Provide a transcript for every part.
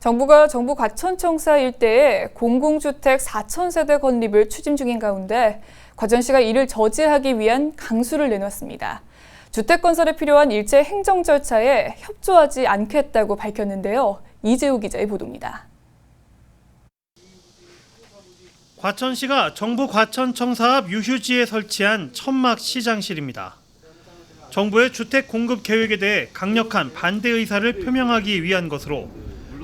정부가 정부 과천청사 일대에 공공주택 4,000세대 건립을 추진 중인 가운데 과천시가 이를 저지하기 위한 강수를 내놨습니다. 주택 건설에 필요한 일체 행정 절차에 협조하지 않겠다고 밝혔는데요. 이재우 기자의 보도입니다. 과천시가 정부 과천청사 앞 유휴지에 설치한 천막 시장실입니다. 정부의 주택 공급 계획에 대해 강력한 반대 의사를 표명하기 위한 것으로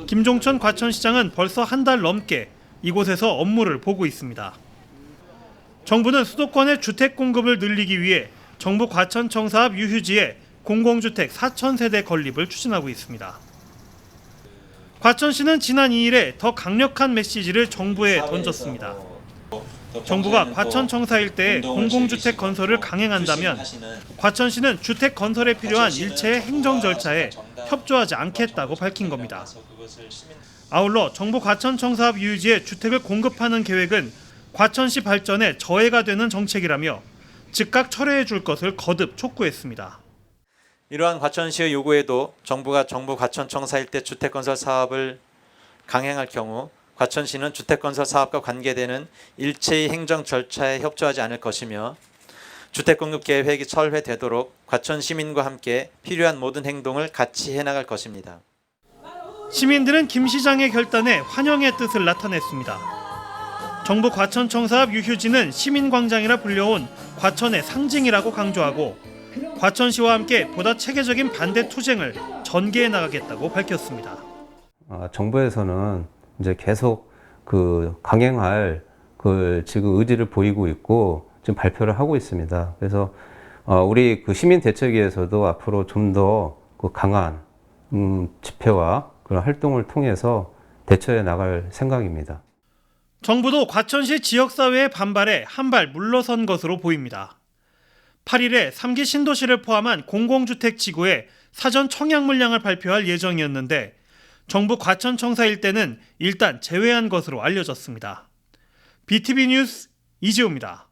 김종천 과천시장은 벌써 한 달 넘게 이곳에서 업무를 보고 있습니다. 정부는 수도권의 주택 공급을 늘리기 위해 정부 과천청사 앞 유휴지에 공공주택 4,000세대 건립을 추진하고 있습니다. 과천시는 지난 2일에 더 강력한 메시지를 정부에 던졌습니다. 정부가 과천청사 일대에 공공주택 건설을 강행한다면 과천시는 주택 건설에 필요한 일체의 행정 절차에 협조하지 않겠다고 밝힌 겁니다. 아울러 정부 과천 청사 앞 유유지에 주택을 공급하는 계획은 과천시 발전에 저해가 되는 정책이라며 즉각 철회해 줄 것을 거듭 촉구했습니다. 이러한 과천시의 요구에도 정부가 정부 과천청사 일대 주택건설 사업을 강행할 경우 과천시는 주택건설 사업과 관계되는 일체의 행정 절차에 협조하지 않을 것이며 주택공급 계획이 철회되도록 과천 시민과 함께 필요한 모든 행동을 같이 해나갈 것입니다. 시민들은 김 시장의 결단에 환영의 뜻을 나타냈습니다. 정부 과천청사 앞 유휴지는 시민광장이라 불려온 과천의 상징이라고 강조하고 과천시와 함께 보다 체계적인 반대 투쟁을 전개해 나가겠다고 밝혔습니다. 아, 정부에서는 이제 계속 그 강행할 그 지금 의지를 보이고 있고 지금 발표를 하고 있습니다. 그래서 어, 우리 그 시민 대책위에서도 앞으로 좀 더 그 강한 음, 집회와 그런 활동을 통해서 대처해 나갈 생각입니다. 정부도 과천시 지역사회의 반발에 한 발 물러선 것으로 보입니다. 8일에 3기 신도시를 포함한 공공주택 지구의 사전 청약 물량을 발표할 예정이었는데 정부 과천청사 일대는 일단 제외한 것으로 알려졌습니다. BTV 뉴스 이지호입니다.